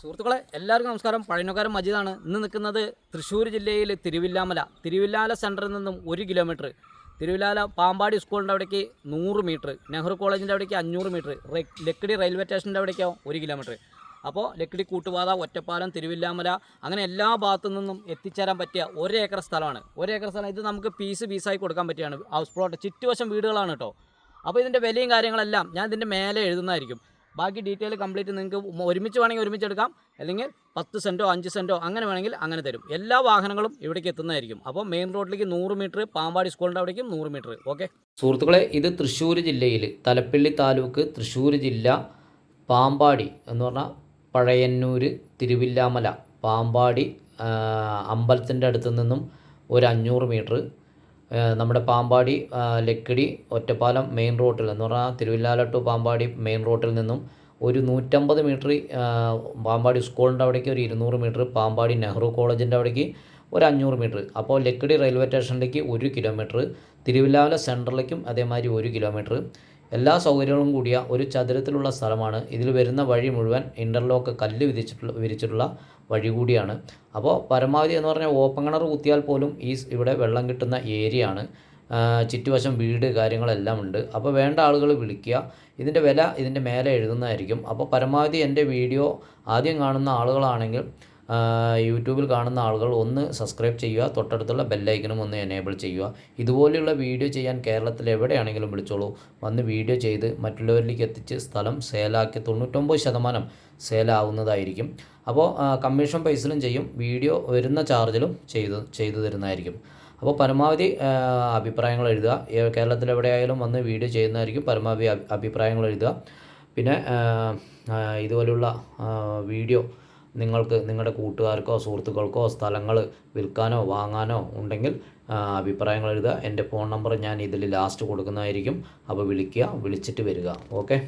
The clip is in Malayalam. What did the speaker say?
സുഹൃത്തുക്കളെ എല്ലാവർക്കും നമസ്കാരം. പഴയനക്കാരൻ മജീദാണ്. ഇന്ന് നിൽക്കുന്നത് തൃശ്ശൂർ ജില്ലയിൽ തിരുവില്ലാമല. തിരുവില്ലാല സെന്ററിൽ നിന്നും ഒരു കിലോമീറ്റർ തിരുവില്ലാല പാമ്പാടി സ്കൂളിന്റെ അവിടേക്ക് നൂറ് മീറ്റർ നെഹ്റു കോളേജിന്റെ അവിടേക്ക് അഞ്ഞൂറ് മീറ്റർ ലക്കിടി റെയിൽവേ സ്റ്റേഷന്റെ അവിടേക്കോ ഒരു കിലോമീറ്റർ അപ്പോൾ ലക്കിടി കൂട്ടുപാത ഒറ്റപ്പാലം തിരുവില്ലാമല അങ്ങനെ എല്ലാ ഭാഗത്തു നിന്നും എത്തിച്ചേരാൻ പറ്റിയ ഒരേക്കർ സ്ഥലമാണ്. ഒരേക്കർ സ്ഥലം. ഇത് നമുക്ക് പീസ് പീസായി കൊടുക്കാൻ പറ്റിയാണ് ഹൗസ് പ്ലോട്ട് ചുറ്റുവശം വീടുകളാണ് കേട്ടോ. അപ്പോൾ ഇതിന്റെ വിലയും കാര്യങ്ങളെല്ലാം ഞാൻ ഇതിന്റെ മേലെ എഴുതുന്നതായിരിക്കും. ബാക്കി ഡീറ്റെയിൽ കംപ്ലീറ്റ് നിങ്ങൾക്ക് ഒരുമിച്ച് വേണമെങ്കിൽ ഒരുമിച്ച് എടുക്കാം. അല്ലെങ്കിൽ പത്ത് സെന്റോ അഞ്ച് സെന്റോ അങ്ങനെ വേണമെങ്കിൽ അങ്ങനെ തരും. എല്ലാ വാഹനങ്ങളും ഇവിടേക്ക് എത്തുന്നതായിരിക്കും. അപ്പോൾ മെയിൻ റോഡിലേക്ക് നൂറ് മീറ്റർ പാമ്പാടി സ്കൂളിന്റെ അവിടേക്കും നൂറ് മീറ്റർ. ഓക്കെ? സുഹൃത്തുക്കളെ ഇത് തൃശ്ശൂർ ജില്ലയിൽ തലപ്പള്ളി താലൂക്ക് തൃശ്ശൂർ ജില്ല പാമ്പാടി എന്ന് പറഞ്ഞാൽ പഴയന്നൂർ തിരുവില്ലാമല പാമ്പാടി അമ്പലത്തിന്റെ അടുത്ത് നിന്നും ഒരു അഞ്ഞൂറ് മീറ്റർ നമ്മുടെ പാമ്പാടി ലക്കിടി ഒറ്റപ്പാലം മെയിൻ റോട്ടിൽ എന്ന് പറഞ്ഞാൽ തിരുവില്ലാല ടു പാമ്പാടി മെയിൻ റോട്ടിൽ നിന്നും ഒരു നൂറ്റമ്പത് മീറ്റർ പാമ്പാടി സ്കൂളിന്റെ അവിടേക്ക് ഒരു ഇരുന്നൂറ് മീറ്റർ പാമ്പാടി നെഹ്റു കോളേജിന്റെ അവിടേക്ക് ഒരു അഞ്ഞൂറ് മീറ്റർ അപ്പോൾ ലക്കിടി റെയിൽവേ സ്റ്റേഷനിലേക്ക് ഒരു കിലോമീറ്റർ തിരുവില്ലാല സെന്ററിലേക്കും അതേമാതിരി ഒരു കിലോമീറ്റർ എല്ലാ സൗകര്യങ്ങളും കൂടിയ ഒരു ചതുരത്തിലുള്ള സ്ഥലമാണ്. ഇതിൽ വരുന്ന വഴി മുഴുവൻ ഇന്റർലോക്ക് കല്ല് വിധിച്ചിട്ടുള്ള വിരിച്ചിട്ടുള്ള വഴി കൂടിയാണ്. അപ്പോൾ പരമാവധി എന്ന് പറഞ്ഞാൽ ഓപ്പൺ കിണർ കുത്തിയാൽ പോലും ഈ ഇവിടെ വെള്ളം കിട്ടുന്ന ഏരിയ ആണ്. ചുറ്റുവശം വീട് കാര്യങ്ങളെല്ലാം ഉണ്ട്. അപ്പോൾ വേണ്ട ആളുകൾ വിളിക്കുക. ഇതിന്റെ വില ഇതിന്റെ മേലെ എഴുതുന്നതായിരിക്കും. അപ്പോൾ പരമാവധി എന്റെ വീഡിയോ ആദ്യം കാണുന്ന ആളുകളാണെങ്കിൽ യൂട്യൂബിൽ കാണുന്ന ആളുകൾ ഒന്ന് സബ്സ്ക്രൈബ് ചെയ്യുക തൊട്ടടുത്തുള്ള ബെല്ലൈക്കനും ഒന്ന് എനേബിൾ ചെയ്യുക. ഇതുപോലെയുള്ള വീഡിയോ ചെയ്യാൻ കേരളത്തിൽ എവിടെയാണെങ്കിലും വിളിച്ചോളൂ. വന്ന് വീഡിയോ ചെയ്ത് മറ്റുള്ളവരിലേക്ക് എത്തിച്ച് സ്ഥലം സെയിലാക്കി തൊണ്ണൂറ്റൊമ്പത് ശതമാനം സെയിലാവുന്നതായിരിക്കും അപ്പോൾ കമ്മീഷൻ പൈസയിലും ചെയ്യും വീഡിയോ വരുന്ന ചാർജിലും ചെയ്ത് ചെയ്തു തരുന്നതായിരിക്കും. അപ്പോൾ പരമാവധി അഭിപ്രായങ്ങൾ എഴുതുക. കേരളത്തിൽ എവിടെയായാലും വന്ന് വീഡിയോ ചെയ്യുന്നതായിരിക്കും പരമാവധി അഭിപ്രായങ്ങൾ എഴുതുക. പിന്നെ ഇതുപോലുള്ള വീഡിയോ നിങ്ങൾക്ക് നിങ്ങളുടെ കൂട്ടുകാർക്കോ സുഹൃത്തുക്കൾക്കോ സ്ഥലങ്ങൾ വിൽക്കാനോ വാങ്ങാനോ ഉണ്ടെങ്കിൽ അഭിപ്രായങ്ങൾ എഴുതുക. എന്റെ ഫോൺ നമ്പർ ഞാൻ ഇതിൽ ലാസ്റ്റ് കൊടുക്കുന്നതായിരിക്കും. അപ്പോൾ വിളിക്കുക വിളിച്ചിട്ട് വരിക. ഓക്കെ